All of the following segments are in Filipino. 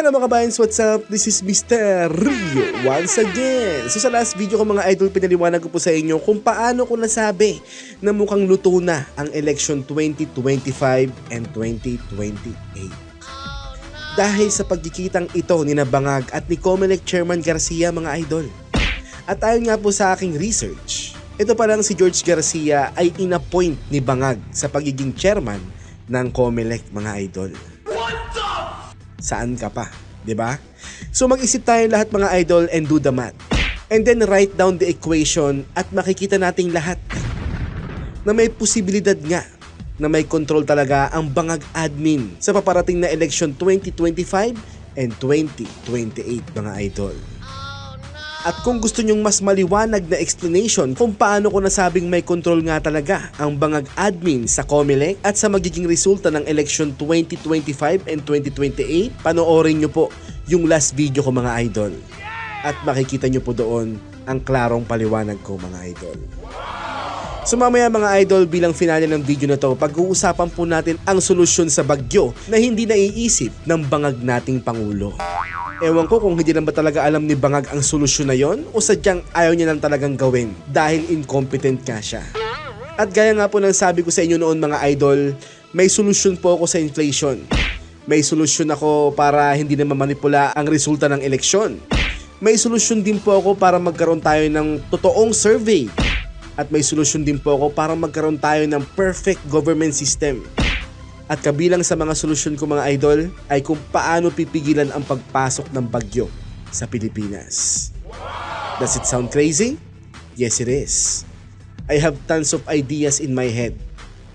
Hello mga kabayans, what's up? This is Mr. Rio once again. So sa last video ko mga idol, pinaliwanag ko po sa inyo kung paano ko nasabi na mukhang luto na ang election 2025 and 2028. Dahil sa pagkikitang ito ni Nabangag at ni Comelec Chairman Garcia mga idol. At ayon nga po sa aking research, ito pa lang si George Garcia ay inappoint ni Bangag sa pagiging chairman ng Comelec mga idol saan ka pa, 'di ba? So mag-isip tayo lahat mga idol and do the math. And then write down the equation at makikita nating lahat na may posibilidad nga na may control talaga ang bangag admin sa paparating na election 2025 and 2028 mga idol. At kung gusto nyong mas maliwanag na explanation kung paano ko nasabing may control nga talaga ang bangag admin sa COMELEC at sa magiging resulta ng election 2025 and 2028, panoorin nyo po yung last video ko mga idol. At makikita nyo po doon ang klarong paliwanag ko mga idol. So mamaya mga idol bilang finale ng video na to, pag-uusapan po natin ang solusyon sa bagyo na hindi naiisip ng bangag nating Pangulo. Ewan ko kung hindi lang ba talaga alam ni Bangag ang solusyon na yon o sadyang ayaw niya lang talagang gawin dahil incompetent nga siya. At gaya nga po ng sabi ko sa inyo noon mga idol, may solusyon po ako sa inflation. May solusyon ako para hindi na mamanipula ang resulta ng eleksyon. May solusyon din po ako para magkaroon tayo ng totoong survey. At may solusyon din po ako para magkaroon tayo ng perfect government system. At kabilang sa mga solusyon ko mga idol ay kung paano pipigilan ang pagpasok ng bagyo sa Pilipinas. Does it sound crazy? Yes it is. I have tons of ideas in my head.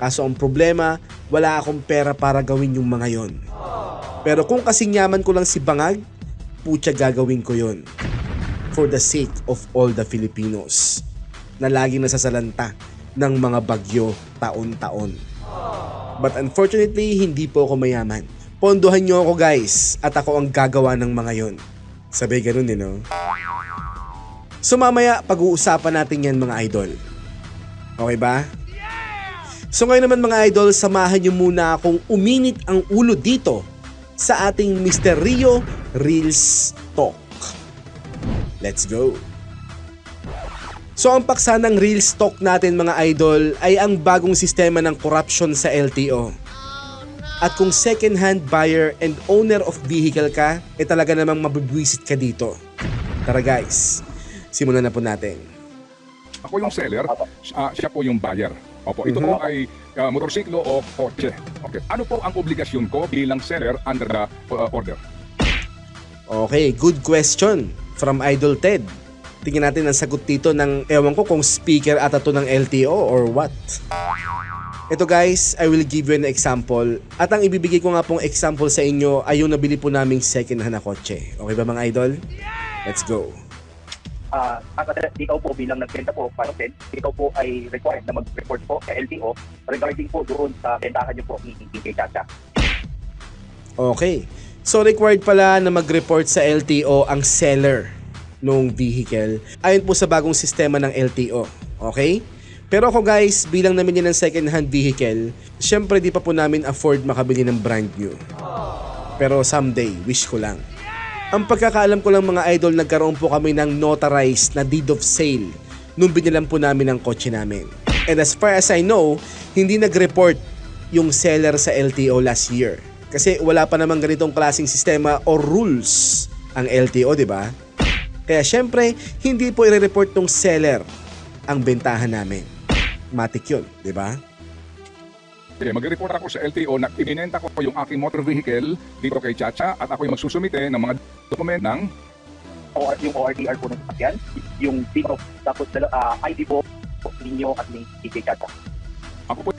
Kaso ang problema, wala akong pera para gawin yung mga yon. Pero kung kasing yaman ko lang si Bangag, putya gagawin ko yon. For the sake of all the Filipinos na laging nasasalanta ng mga bagyo taon-taon. But unfortunately, hindi po ako mayaman. Pondohan nyo ako guys at ako ang gagawa ng mga yon. Sabi ganun eh no? So mamaya pag-uusapan natin yan mga idol. Okay ba? So ngayon naman mga idol, samahan nyo muna akong uminit ang ulo dito sa ating Mr. Rio Reels Talk. Let's go! So ang paksa ng real stock natin mga idol ay ang bagong sistema ng corruption sa LTO. At kung second hand buyer and owner of vehicle ka, eh talaga namang mabibwisit ka dito. Tara guys, simulan na po natin. Ako yung seller, ah, siya po yung buyer. Opo, ito po ay ah, motorsiklo o kotse. Okay. Ano po ang obligasyon ko bilang seller under the ah, order? Okay, good question from Idol Ted. Tingnan natin ang sagot dito ng ewan ko kung speaker ata to ng LTO or what. Ito guys, I will give you an example. At ang ibibigay ko nga pong example sa inyo ay yung nabili po naming second hand na kotse. Okay ba mga idol? Let's go. Ah, uh, ikaw po bilang nagbenta po para din, ikaw po ay required na mag-report po sa LTO regarding po doon sa bentahan niyo po ni kay Chacha. Okay. So required pala na mag-report sa LTO ang seller nung vehicle ayon po sa bagong sistema ng LTO. Okay? Pero ako guys, bilang namili ng second hand vehicle, syempre di pa po namin afford makabili ng brand new. Pero someday, wish ko lang. Ang pagkakaalam ko lang mga idol, nagkaroon po kami ng notarized na deed of sale nung binilan po namin ang kotse namin. And as far as I know, hindi nag-report yung seller sa LTO last year. Kasi wala pa namang ganitong klaseng sistema or rules ang LTO, di ba? Kaya syempre, hindi po i-report ng seller ang bentahan namin. Matik yun, di ba? Okay, mag-report ako sa LTO na ibinenta ko yung aking motor vehicle dito kay Chacha at ako yung magsusumite ng mga dokument ng O yung ORDR po ng sasakyan, yung PIN of tapos uh, ID po ninyo at ni kay Chacha. ako po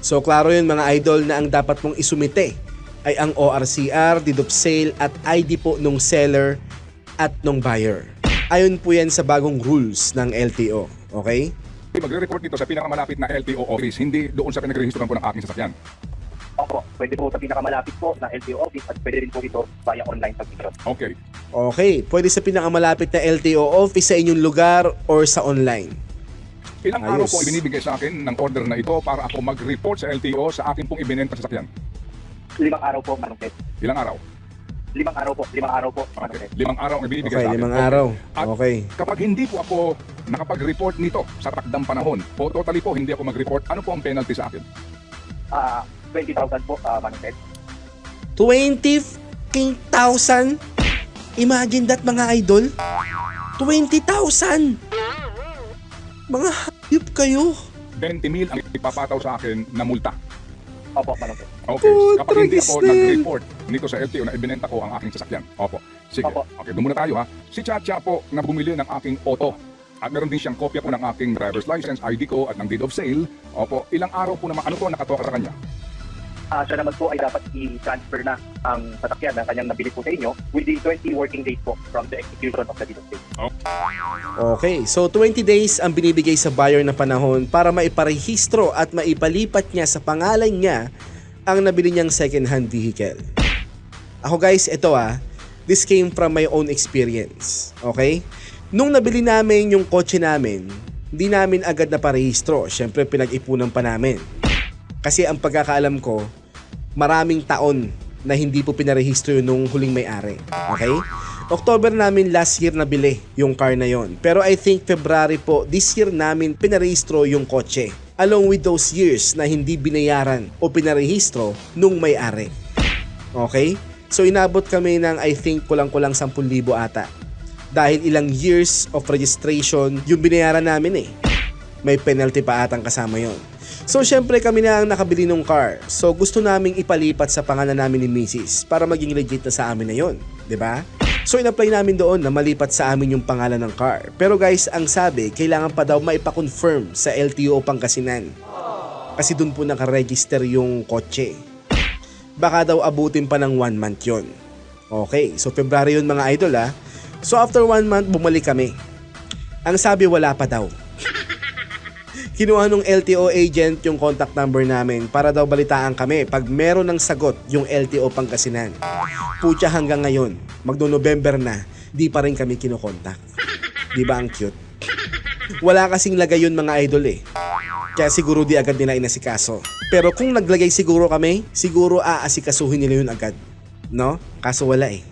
So klaro yun mga idol na ang dapat mong isumite ay ang ORCR, deed of sale at ID po nung seller at nung buyer. Ayon po yan sa bagong rules ng LTO. Okay? magre-report dito sa pinakamalapit na LTO office, hindi doon sa pinagrehistoran ko ng aking sasakyan. Opo, pwede po sa pinakamalapit po na LTO office at pwede rin po ito via online submission. Okay. Okay, pwede sa pinakamalapit na LTO office sa inyong lugar or sa online. Ilang Ayos. araw po ibinibigay sa akin ng order na ito para ako mag-report sa LTO sa akin pong ibinenta sasakyan? Limang araw po, Manong Ted. Ilang araw? Limang araw po, limang araw po. Okay. Limang araw ang ibibigay Okay, sa akin. limang araw. At- Okay. Kapag hindi po ako nakapag-report nito sa takdang panahon, o totally po hindi ako mag-report, ano po ang penalty sa akin? Ah, 20,000 po, uh, Manong Ted. 20,000? Imagine that mga idol. 20,000! Mga hayop kayo. 20 mil ang ipapataw sa akin na multa. Opo, Manong Ted. Okay. Oh, Kapag hindi ako din. nag-report nito sa LTO na ibinenta ko ang aking sasakyan. Opo. Sige. Opo. Okay, doon muna tayo ha. Si Chacha po na bumili ng aking auto. At meron din siyang kopya po ng aking driver's license, ID ko at ng deed of sale. Opo, ilang araw po naman, ano po nakatoka sa kanya? Ah, siya naman po ay dapat i-transfer na ang sasakyan na kanyang nabili po sa inyo within 20 working days po from the execution of the deed of sale. Okay, so 20 days ang binibigay sa buyer na panahon para maiparehistro at maipalipat niya sa pangalan niya ang nabili niyang second-hand vehicle. Ako guys, ito ah, this came from my own experience. Okay? Nung nabili namin yung kotse namin, hindi namin agad na parehistro. Siyempre, pinag-ipunan pa namin. Kasi ang pagkakaalam ko, maraming taon na hindi po pinarehistro yun nung huling may-ari. Okay? October namin last year nabili yung car na yon. Pero I think February po, this year namin pinarehistro yung kotse. Along with those years na hindi binayaran o pinarehistro nung may-ari. Okay? So inabot kami ng I think kulang-kulang 10,000 ata. Dahil ilang years of registration yung binayaran namin eh. May penalty pa atang kasama yon. So syempre kami na ang nakabili ng car. So gusto naming ipalipat sa pangalan namin ni Mrs. para maging legit na sa amin na yon, 'di ba? So in-apply namin doon na malipat sa amin yung pangalan ng car. Pero guys, ang sabi, kailangan pa daw maipa-confirm sa LTO Pangasinan. Kasi doon po nakaregister yung kotse. Baka daw abutin pa ng one month yon. Okay, so February yun mga idol ha. So after one month, bumalik kami. Ang sabi wala pa daw. Kinuha nung LTO agent yung contact number namin para daw balitaan kami pag meron ng sagot yung LTO Pangasinan. Pucha hanggang ngayon, magno-November na, di pa rin kami kinokontak. Di ba ang cute? Wala kasing lagay yun mga idol eh. Kaya siguro di agad nila inasikaso. Pero kung naglagay siguro kami, siguro aasikasuhin nila yun agad. No? Kaso wala eh.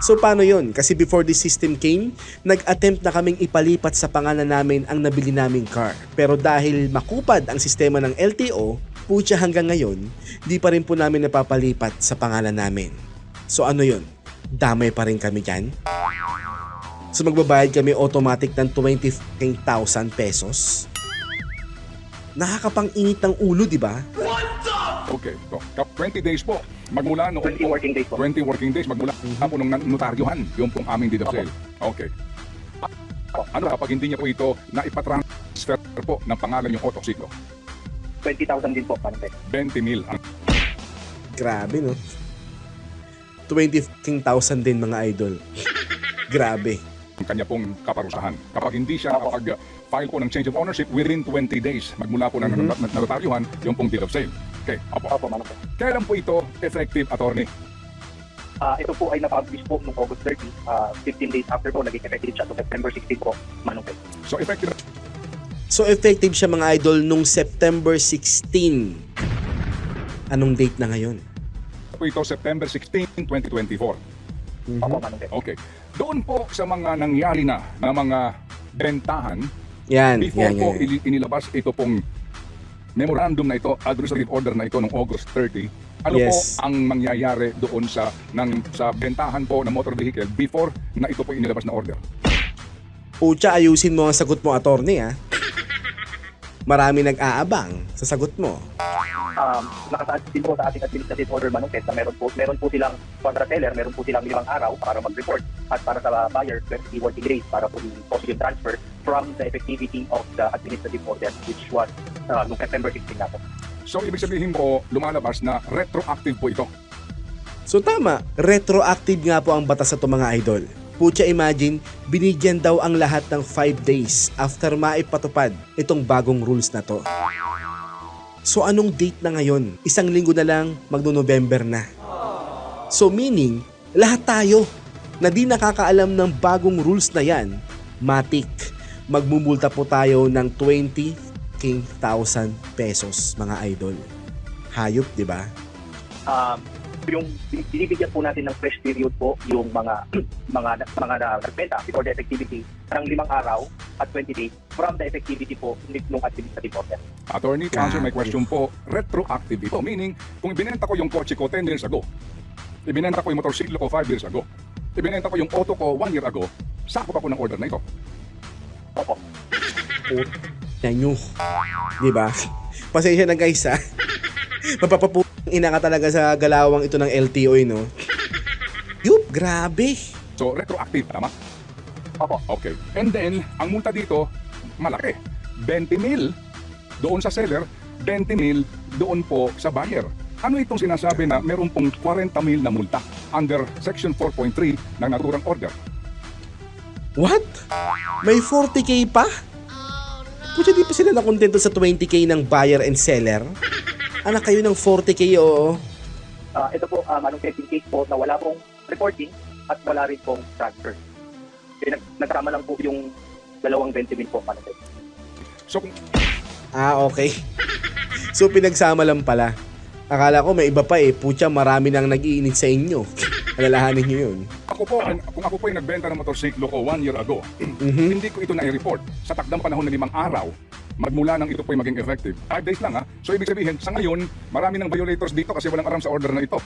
So paano yun? Kasi before this system came, nag-attempt na kaming ipalipat sa pangalan namin ang nabili naming car. Pero dahil makupad ang sistema ng LTO, putya hanggang ngayon, di pa rin po namin napapalipat sa pangalan namin. So ano yun? Damay pa rin kami dyan? So magbabayad kami automatic ng 20,000 pesos? Nakakapang-init ng ulo, di ba? Okay. So, kap- 20 days po. Magmula noong 20 working days po. 20 working days magmula po nung notaryohan yung pong aming deed of sale. Okay. Ano kapag hindi niya po ito na ipatransfer po ng pangalan yung autosiklo? 20,000 din po, Ted. 20 mil ang Grabe, no? 20,000 din mga idol. Grabe. kanya pong kaparusahan. Kapag hindi siya nakapag-file po ng change of ownership within 20 days magmula po ng Mhm. mm notaryuhan yung pong deed of sale. Okay, opo. Opo, Manong Ted. Kailan po ito effective attorney? Ah, ito po ay na-publish po noong August 30, ah, 15 days after po, naging effective siya. So, September 16 po, Manong Ted. So effective So effective siya mga idol nung September 16. Anong date na ngayon? po ito September 16, 2024. Opo, Manong. Okay. Doon po sa mga nangyari na na mga bentahan, Yan, before yan, po yan. ili- inilabas ito pong memorandum na ito, administrative order na ito noong August 30, ano Yes. po ang mangyayari doon sa ng sa bentahan po ng motor vehicle before na ito po inilabas na order? Pucha, ayusin mo ang sagot mo, attorney, ha? Marami nag-aabang sa sagot mo. um, nakasaad din po sa ating administrative order Manong Ted na meron po, meron po silang para seller, meron po silang limang araw para mag-report at para sa buyer, 20 working days para po yung transfer from the effectivity of the administrative order which was uh, noong September 16 na po. So ibig sabihin po lumalabas na retroactive po ito. So tama, retroactive nga po ang batas sa mga idol. Pucha imagine, binigyan daw ang lahat ng 5 days after maipatupad itong bagong rules na to. So anong date na ngayon? Isang linggo na lang, magno-November na. So meaning, lahat tayo na di nakakaalam ng bagong rules na yan, matik, magmumulta po tayo ng 20,000 pesos mga idol. Hayop, di ba? Um, yung binibigyan po natin ng fresh period po yung mga mga mga nagbenta before the effectivity ng limang araw at 20 days from the effectivity po ng administrative order. Attorney, to answer my question po, retroactive ito. Meaning, kung ibinenta ko yung kotse ko 10 years ago, ibinenta ko yung motorsiklo ko 5 years ago, ibinenta ko yung auto ko 1 year ago, sakop ako ng order na ito. Yan nyo. Di ba? Pasensya na guys ha. Mapapaputang ina ka talaga sa galawang ito ng LTO eh, no? Yup, grabe. So, retroactive, tama? Opo. Okay. And then, ang multa dito, malaki. 20 mil doon sa seller, 20 mil doon po sa buyer. Ano itong sinasabi na meron pong 40 mil na multa under Section 4.3 ng naturang order? What? May 40k pa? Pucha, di pa sila nakontento sa 20k ng buyer and seller? Anak kayo ng 40k, oo. Ah, ito po, um, anong testing case po na wala pong reporting at wala rin pong transfer. Kaya nag nagsama lang po yung dalawang 20 mil po. Manong Ted. So, kung Ah, okay. So, pinagsama lang pala. Akala ko may iba pa eh. Pucha, marami nang nag-iinit sa inyo. Alalahanin nyo yun. ako po, kung ako po ay nagbenta ng motorsiklo ko 1 year ago, Mhm. hindi ko ito na-report sa takdang panahon na limang araw magmula nang ito po ay maging effective. 5 days lang ha. So ibig sabihin, sa ngayon, marami ng violators dito kasi walang aram sa order na ito.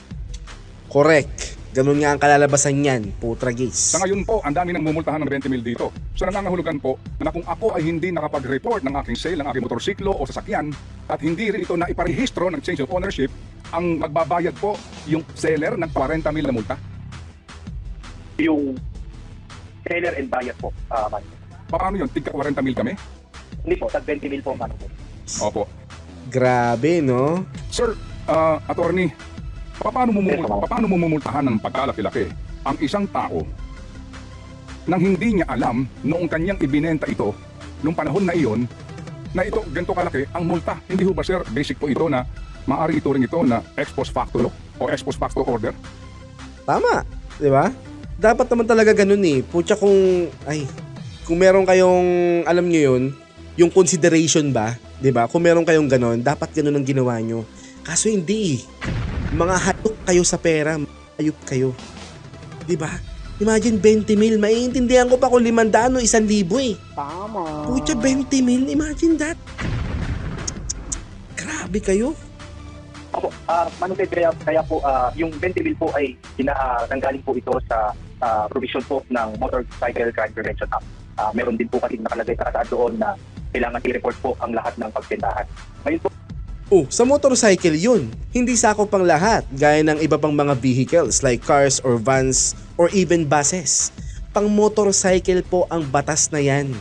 Correct. Ganun nga ang kalalabasan niyan, putra gays. Sa ngayon po, ang dami nang mumultahan ng 20 mil dito. So nangangahulugan po na kung ako ay hindi nakapag-report ng aking sale, ng aking motorsiklo o sasakyan at hindi rin ito na iparehistro ng change of ownership, ang magbabayad po yung seller ng 40 mil na multa. Yung seller and buyer po. Uh, Manong Ted. Paano yun? Tigka 40 mil kami? Hindi po, tag 20 mil po. Ted. Opo. Grabe, no? Sir, ah, attorney, paano mo ma'am. paano mo mumultahan ng pagkalaki-laki ang isang tao nang hindi niya alam noong kanyang ibinenta ito nung panahon na iyon na ito ganito kalaki ang multa. Hindi ho ba sir, basic po ito na maaari ito rin ito na ex post facto o ex post facto order? Tama, 'di ba? Dapat naman talaga ganun eh. Pucha kung ay kung meron kayong alam niyo 'yun, yung consideration ba, 'di ba? Kung meron kayong ganun, dapat ganun ang ginawa nyo. Kaso hindi. eh. Mga hatok kayo sa pera, ayup kayo. 'Di ba? Imagine 20 mil, maiintindihan ko pa kung 500 o 1,000 eh. Tama. Pucha, 20 mil, imagine that. Grabe kayo. Opo, ah Manong Ted, kaya, kaya po ah, yung 20 mil po ay ina, ah, nanggaling po ito sa ah, provision po ng Motorcycle Crime Prevention Act. Ah, meron din po kasi nakalagay sa doon na kailangan i-report po ang lahat ng pagbentahan. Ngayon po, Oh, sa motorcycle yun. Hindi sakop ang lahat, gaya ng iba pang mga vehicles like cars or vans or even buses. Pang motorcycle po ang batas na yan.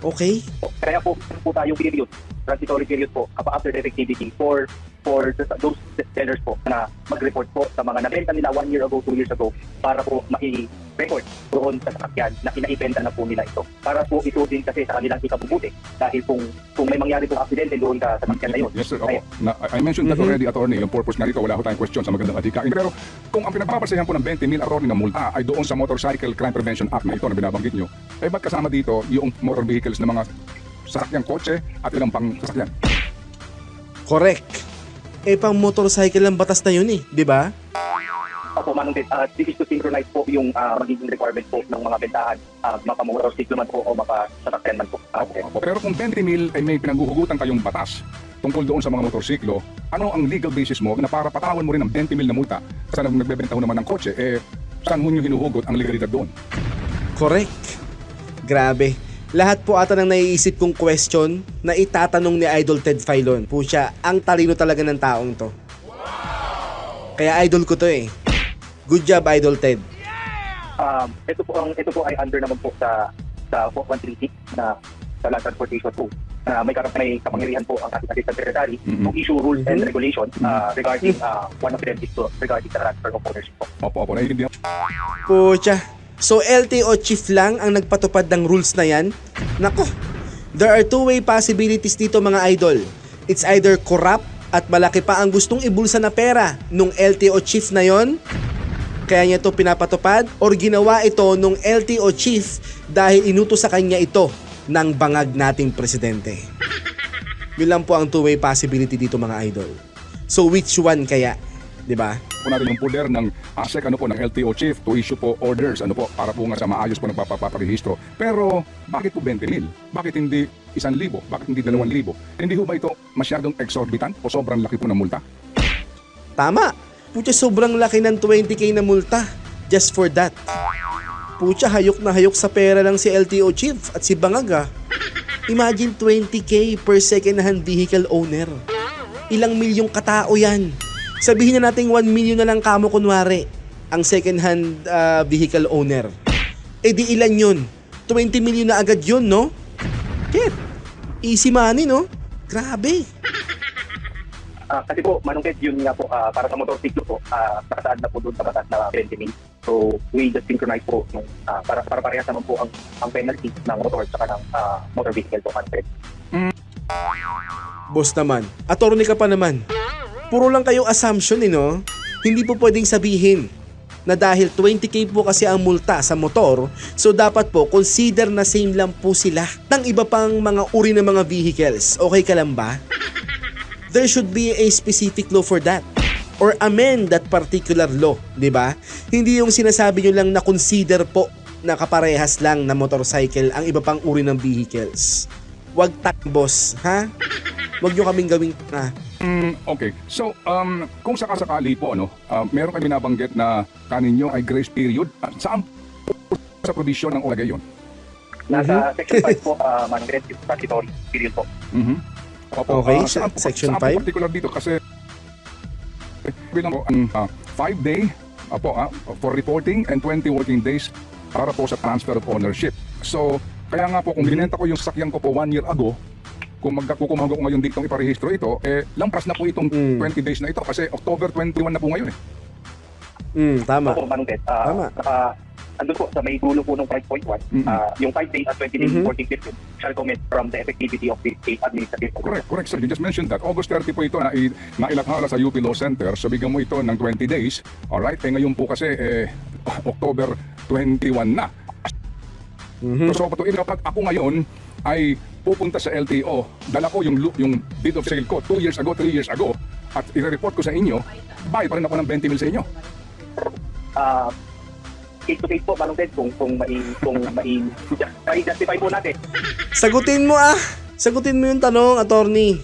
Okay? kaya po, po tayong period, transitory period po, after the effectivity for for those sellers po na mag-report po sa mga nabenta nila one year ago, two years ago para po mai-record doon sa sasakyan na inaibenta na po nila ito. Para po ito din kasi sa kanilang ikabubuti dahil kung kung may mangyari pong aksidente doon sa sasakyan na yun. Yes sir, ay- opo. Na, I mentioned that Mhm. already attorney, yung purpose nga rito, wala ko tayong question sa magandang adhikain. Pero kung ang pinagpapasayan po ng 20 mil attorney na multa ay doon sa Motorcycle Crime Prevention Act na ito na binabanggit nyo, ay ba't kasama dito yung motor vehicles na mga sasakyang kotse at ilang pang sasakyan? Correct. Eh, pang motorcycle ang batas na yun eh, di ba? Opo, Manong Ted, uh, this is to synchronize po yung ah, magiging requirement po ng mga bentahan, uh, makamotorsiklo man po o makasasakyan man po. Ah, okay. Pero kung 20 mil ay may pinangguhugutan kayong batas tungkol doon sa mga motorsiklo, ano ang legal basis mo na para patawan mo rin ng 20 mil na multa sa nagbebenta ho naman ng kotse, eh saan ho nyo hinuhugot ang legalidad doon? Correct. Grabe. Lahat po ata ng naiisip kong question na itatanong ni Idol Ted Filon. Pucha, ang talino talaga ng taong to. Kaya idol ko to eh. Good job, Idol Ted. Um, ito po ang ito po ay under naman po sa sa 4136 na sa Land Transportation po. na may karap may kapangyarihan po ang ating Assistant Secretary Mhm. to issue rules and Mhm. regulations uh, regarding uh, one of them is to, regarding the transfer of ownership po. Opo, opo, naiintindihan Pucha. So LTO chief lang ang nagpatupad ng rules na yan? Nako. There are two-way possibilities dito mga idol. It's either corrupt at malaki pa ang gustong ibulsa na pera nung LTO chief na yon kaya niya ito pinapatupad or ginawa ito nung LTO chief dahil inuto sa kanya ito ng bangag nating presidente. Yun lang po ang two-way possibility dito mga idol. So which one kaya? Di ba? po natin yung poder ng ASEC ano po ng LTO chief to issue po orders ano po para po nga sa maayos po nagpapaparehistro. Pero bakit po 20 mil? Bakit hindi 1,000? Bakit hindi 2,000? Hindi ho ba ito masyadong exorbitant o sobrang laki po ng multa? Tama. Pucha, sobrang laki ng 20k na multa. Just for that. Pucha, hayok na hayok sa pera lang si LTO chief at si Bangaga. Imagine 20k per second-hand vehicle owner. Ilang milyong katao yan. Sabihin na natin 1 million na lang kamo kunwari ang second-hand ah, vehicle owner. Eh di ilan yun? 20 million na agad yun, no? Kit, easy money, no? Grabe. Ah, kasi po, Manungkit, yun nga po, ah, para sa motorsiklo po, uh, nakasaad na po doon sa batas na 20 mil. So, we just synchronize po nung, ah, para, para parehas naman po ang, ang penalty ng motor at saka ng ah, motor vehicle po, Manungkit. Boss naman, attorney ka pa naman. Puro lang kayong assumption eh no? Hindi po pwedeng sabihin na dahil 20k po kasi ang multa sa motor, so dapat po consider na same lang po sila ng iba pang mga uri ng mga vehicles. Okay ka lang ba? There should be a specific law for that or amend that particular law, 'di ba? Hindi yung sinasabi nyo lang na consider po na kaparehas lang na motorcycle ang iba pang uri ng vehicles. Wag tak boss, ha? Wag nyo kaming gawing ah, Mm, okay. So, um, kung sakasakali po, ano, uh, meron kayo binabanggit na kaninyo ay grace period. Uh, saan po sa provision ng ulagay yun? Nasa section 5 po, uh, Manungkit, yung statutory period po. Mhm. Opo, Okay, sa- saan po- section saan po five? particular dito kasi bilang po ang ah, five day apo, ah, for reporting and 20 working days para po sa transfer of ownership. So, kaya nga po kung binenta ko yung sasakyan ko po one year ago, kung magkakukumaga ko ngayon dito iparehistro ito, eh, lampas na po itong Mm. 20 days na ito kasi October 21 na po ngayon eh. mm, tama. Opo, Manungkit. ah, Tama. Saka, andun po sa may dulo po ng 5.1, Mhm. ah, yung 5 days at 20 days Mhm. working period shall commit from the effectivity of the state administrative order. Correct, correct sir. You just mentioned that. August 30 po ito na nailakhala sa UP Law Center. So bigyan mo ito ng 20 days. Alright? Eh ngayon po kasi eh, October 21 na. Mhm. So patuloy kapag ako ngayon ay pupunta sa LTO, dala ko yung yung deed of sale ko 2 years ago, 3 years ago at i-report ko sa inyo, bayad pa rin ako ng 20 mil sa inyo. Ah, case to case po, Manungkit, kung, kung mai, kung mai justify po natin. Sagutin mo ah. Sagutin mo yung tanong, attorney.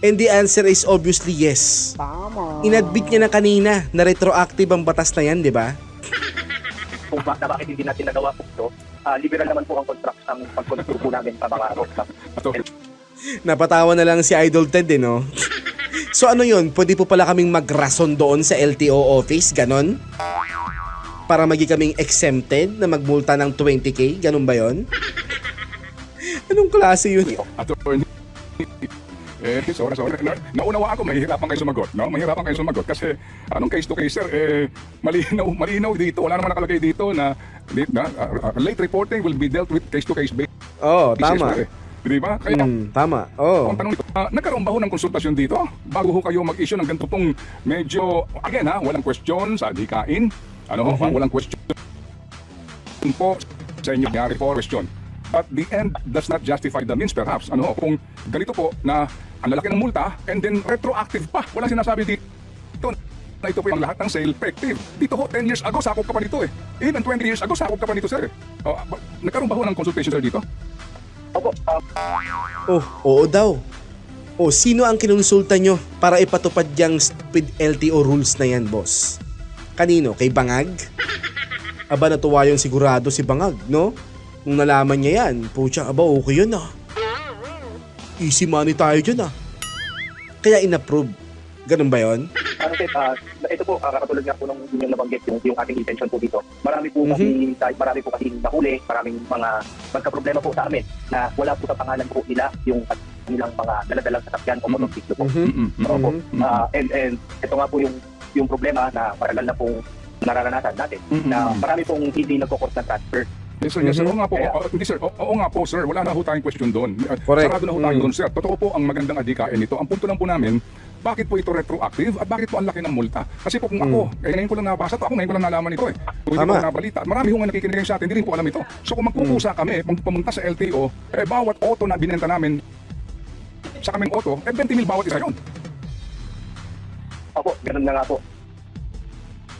And the answer is obviously yes. Tama. Inadmit niya na kanina na retroactive ang batas na yan, di ba? kung ba, bakit hindi natin nagawa po ito, ah, liberal naman po ang contract ang pag-control po namin sa mga. Ato, Napatawa na lang si Idol Ted eh, no? So ano yun, pwede po pala kaming magrason doon sa LTO office, ganon? Para magi kaming exempted na magmulta ng 20k, ganon ba yon? Anong klase yun? attorney. Eh, sorry, sorry. Na, naunawa ako, mahihirapan kayo sumagot, no? Mahihirapan kayo sumagot kasi anong case to case, sir, eh, malinaw, malinaw dito. Wala naman nakalagay dito na, na uh, uh, late reporting will be dealt with case to case basis. Oh, tama. Eh. Di ba? Kaya, Hmm, tama. Oo. ang tanong nito, ah, nagkaroon ba ho ng konsultasyon dito? Bago ho kayo mag-issue ng ganito pong medyo, again ha, walang question sa adhikain. Ano ho, Mhm. walang question po sa inyo nangyari po question. But the end does not justify the means perhaps. Ano ho, kung ganito po na ang lalaki ng multa and then retroactive pa. Walang sinasabi dito na ito po yung lahat ng sale effective. Dito ho, 10 years ago, sakop ka pa nito eh. Even 20 years ago, sakop ka pa nito, sir. Oh, nagkaroon ba ho ng consultation, sir, dito? Opo, ah, Oh, oo daw. O, sino ang kinonsulta nyo para ipatupad yung stupid LTO rules na yan, boss? Kanino? Kay Bangag? Aba, natuwa yung sigurado si Bangag, no? Nung nalaman niya yan, pucha, aba, okay yun ah. Easy money tayo dyan ah. Kaya inapprove. Ganun ba yon? ano sir, ah, ito po, uh, katulad nga po nung inyong nabanggit yung, yung ating intention po dito. Marami po Mhm. kasi, kahit marami po kasi nahuli, maraming mga magka-problema po sa amin na wala po sa pangalan po nila yung nilang mga daladalang sasakyan o Mhm. motorsiklo po. Mhm. Mm-mm. Opo. Mhm. Ah, and, and ito nga po yung yung problema na matagal na pong nararanasan natin Mm-mm. na marami pong hindi nagkukos ng transfer. Yes sir, yes sir. Mhm. Oo nga po. Oo, hindi sir. Oo, oo nga po sir. Wala na ho tayong question doon. Uh, Correct. Sarado na ho tayo Mm. doon sir. Totoo po ang magandang adhikain nito. Ang punto lang po namin, bakit po ito retroactive at bakit po ang laki ng multa? Kasi po kung ako, eh, ngayon ko lang nabasa to, ako ngayon ko lang nalaman ito eh. Kung hindi Mm. Ko nabalita. Marami ho nga nakikinig sa atin, hindi rin po alam ito. So kung magkukusa kami, pag pumunta sa LTO, eh bawat auto na binenta namin sa kaming auto, eh 20 mil bawat isa yun. Opo, ganun na nga po.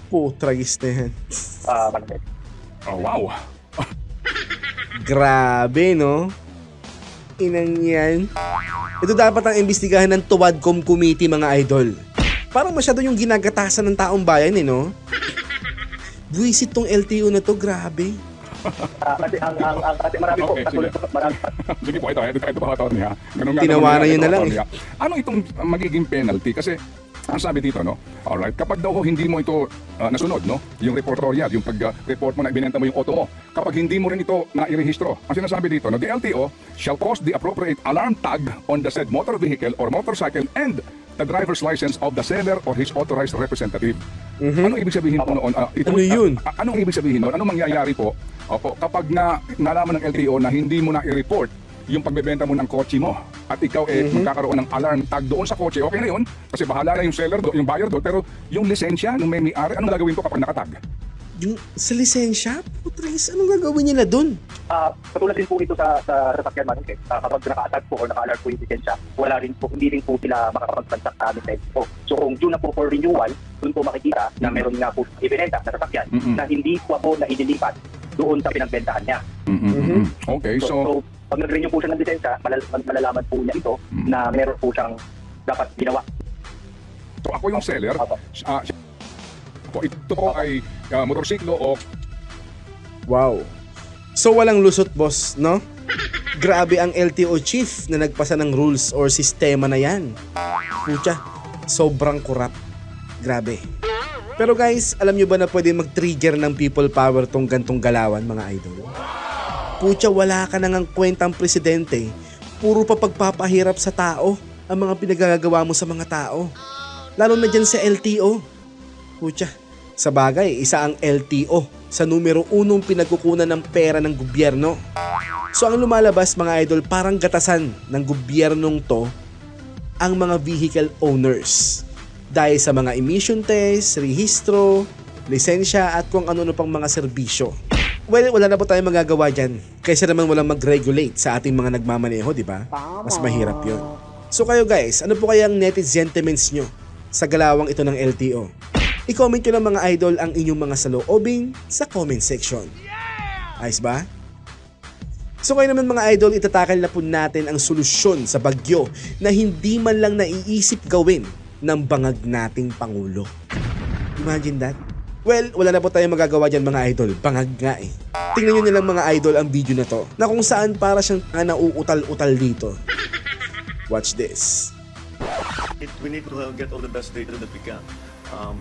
Putragis na yan. uh, Oh, wow. Grabe, no? Inang yan. Ito dapat ang imbestigahan ng Tuwadcom Committee, mga idol. Parang masyado yung ginagatasan ng taong bayan, eh, no? Buisit tong LTO na to, grabe. Ah, kasi ang, ang, ang, kasi marami po, Okay, katulad po, marami, Sige po, ito, ito, ito pa attorney ha. Ganun nga Tinawanan naman, niyo ito, na lang, attorney, ha. Ano itong magiging penalty? Kasi ang sabi dito, no? Alright, kapag daw ho hindi mo ito ah, nasunod, no? Yung reportorial, yung pag-report mo na ibinenta mo yung auto mo. Kapag hindi mo rin ito na-irehistro, ang sinasabi dito, no? The LTO shall post the appropriate alarm tag on the said motor vehicle or motorcycle and the driver's license of the seller or his authorized representative. Ano ibig sabihin po noon? Ah, ito- Ano yun? ah, ah, anong ibig sabihin noon? Anong mangyayari po? Opo, kapag na nalaman ng LTO na hindi mo na i-report yung pagbebenta mo ng kotse mo at ikaw eh magkakaroon ng alarm tag doon sa kotse, okay na yun kasi bahala na yung seller do, yung buyer doon pero yung lisensya nung may may-ari, anong gagawin ko kapag nakatag? Yung sa lisensya, putragis, anong gagawin nila dun? Ah, katulad din po ito sa sa sasakyan man okay. Uh, kapag naka-attach po or naka-alert po yung lisensya, wala rin po hindi rin po sila makakapag-transact sa amin sa po. So kung due na po for renewal, doon po makikita na meron nga po ibinenta na sasakyan Mm-mm. na hindi po po na inilipat doon sa pinagbentahan niya. Mm-mm. Okay, So, so so pag nag-renew po siya ng lisensya, malal- malalaman po niya ito Mm. na meron po siyang dapat ginawa. so ako yung seller, Opo. ah, po, ito po ay ah, motorsiklo o Wow. So walang lusot boss, no? Grabe ang LTO chief na nagpasa ng rules or sistema na yan. Pucha, sobrang kurap. Grabe. Pero guys, alam nyo ba na pwede mag-trigger ng people power tong gantong galawan mga idol? Pucha, wala ka nang kwentang presidente. Puro pa pagpapahirap sa tao ang mga pinagagawa mo sa mga tao. Lalo na dyan sa LTO. Pucha, sa bagay, isa ang LTO sa numero unong pinagkukunan ng pera ng gobyerno. So ang lumalabas mga idol parang gatasan ng gobyernong to ang mga vehicle owners. Dahil sa mga emission test, rehistro, lisensya at kung ano-ano pang mga serbisyo. Well, wala na po tayong magagawa dyan. Kaysa naman walang mag-regulate sa ating mga nagmamaneho, di ba? Mas mahirap yon. So kayo guys, ano po kayang native sentiments nyo sa galawang ito ng LTO? I-comment nyo lang mga idol ang inyong mga saloobin sa comment section. Ayos ba? So kayo naman mga idol, itatakal na po natin ang solusyon sa bagyo na hindi man lang naiisip gawin ng bangag nating Pangulo. Imagine that. Well, wala na po tayong magagawa dyan mga idol. Bangag nga eh. Tingnan nyo nilang mga idol ang video na to na kung saan para siyang nauutal-utal dito. Watch this. It, we need to uh, get all the best data that we can. Um,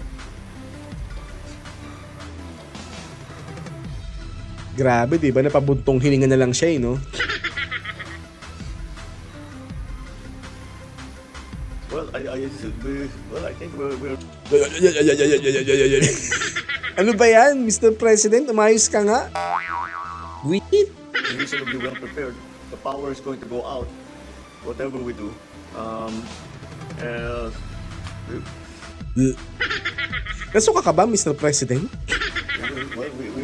Grabe, di ba? Napabuntong hininga na lang siya eh, no? Well, I, I, we, well, I think we're, we're ano ba yan, Mr. President? Umayos ka nga? Wait. reasonably well prepared. The power is going to go out, whatever we do. Um, and we, Nasuka ka ba, Mr. President? well, we, we,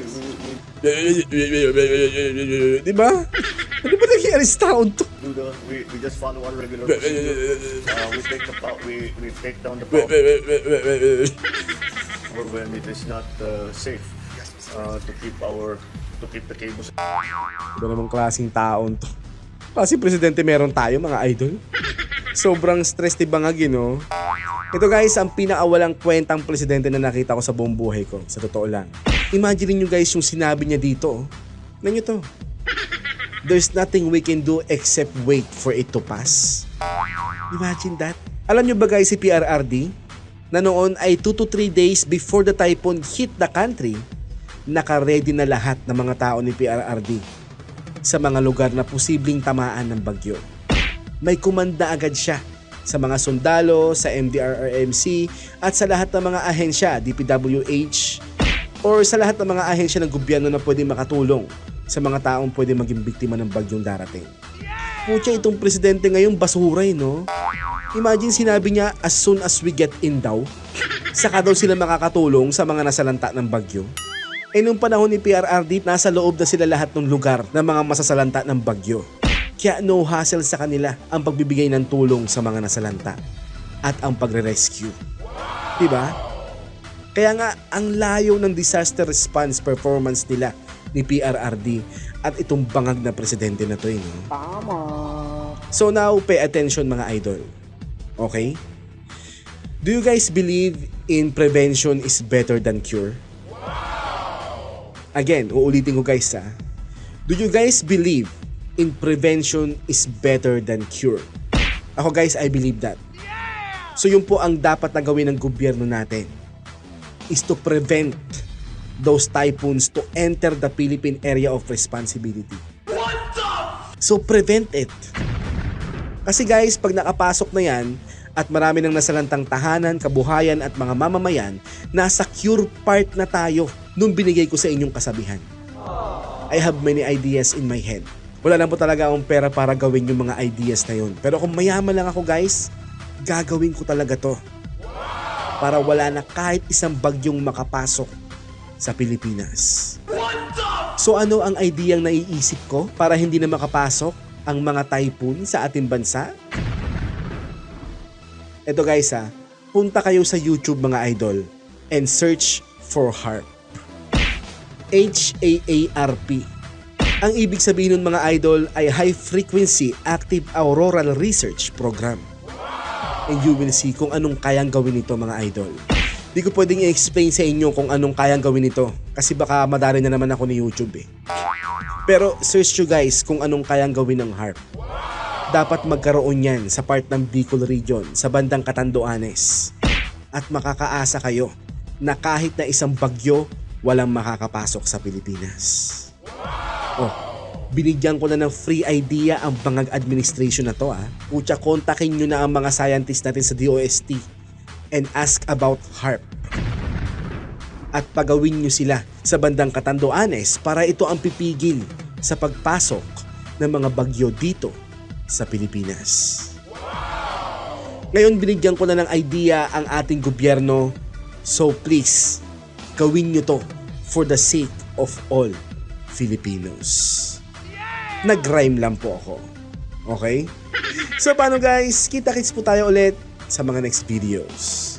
we, we Di ba? Ano ba nangyari sa taon to? Do the we, we just follow our regular procedure. Uh, we take the power, we, we take down the power when it is not uh, safe uh, to keep our to keep the cables Iba namang klaseng taon to. Kasi presidente meron tayo mga idol. Sobrang stress ni Bangag, you know? Ito guys, ang pinakawalang kwentang presidente na nakita ko sa buong buhay ko. Sa totoo lang. Imagine nyo guys yung sinabi niya dito. oh. Tignan nyo to. There's nothing we can do except wait for it to pass. Imagine that. Alam nyo ba guys si PRRD? Na noon ay 2 to 3 days before the typhoon hit the country, naka-ready na lahat ng mga tao ni PRRD sa mga lugar na posibleng tamaan ng bagyo. May kumanda agad siya sa mga sundalo, sa MDRRMC at sa lahat ng mga ahensya, DPWH, or sa lahat ng mga ahensya ng gobyerno na pwede makatulong sa mga taong pwede maging biktima ng bagyong darating. Pucha, itong presidente ngayon basuray, no? Imagine sinabi niya, as soon as we get in daw, saka daw sila makakatulong sa mga nasalanta ng bagyo. Eh nung panahon ni PRRD, nasa loob na sila lahat ng lugar ng mga masasalanta ng bagyo. Kaya no hassle sa kanila ang pagbibigay ng tulong sa mga nasalanta at ang pagre-rescue. Diba? Kaya nga, ang layo ng disaster response performance nila ni PRRD at itong bangag na presidente na to. Eh, no? Tama. So now, pay attention mga idol. Okay? Do you guys believe in prevention is better than cure? Again, uulitin ko guys ha. Do you guys believe in prevention is better than cure? Ako guys, I believe that. So yun po ang dapat na gawin ng gobyerno natin is to prevent those typhoons to enter the Philippine area of responsibility. So prevent it. Kasi guys, pag nakapasok na yan at marami nang nasalantang tahanan, kabuhayan at mga mamamayan, nasa cure part na tayo nung binigay ko sa inyong kasabihan. I have many ideas in my head. Wala lang po talaga akong pera para gawin yung mga ideas na yun. Pero kung mayaman lang ako guys, gagawin ko talaga to. Para wala na kahit isang bagyong makapasok sa Pilipinas. So ano ang ideyang naiisip ko para hindi na makapasok ang mga typhoon sa ating bansa? Ito guys ha, punta kayo sa YouTube mga idol and search for HARP. H-A-A-R-P. Ang ibig sabihin nun mga idol ay High Frequency Active Auroral Research Program. And you will see kung anong kayang gawin nito mga idol. Di ko pwedeng i-explain sa inyo kung anong kayang gawin nito kasi baka madari na naman ako ni YouTube eh. Pero search nyo guys kung anong kayang gawin ng HARP. Dapat magkaroon yan sa part ng Bicol Region sa bandang Catanduanes. At makakaasa kayo na kahit na isang bagyo, walang makakapasok sa Pilipinas. Oh, binigyan ko na ng free idea ang bangag administration na to ah. Pucha, kontakin nyo na ang mga scientist natin sa DOST and ask about HARP. At pagawin nyo sila sa bandang Catanduanes para ito ang pipigil sa pagpasok ng mga bagyo dito sa Pilipinas. Ngayon binigyan ko na ng idea ang ating gobyerno so please gawin nyo to for the sake of all Filipinos. Nag-rhyme lang po ako. Okay? So paano guys? Kita-kits po tayo ulit sa mga next videos.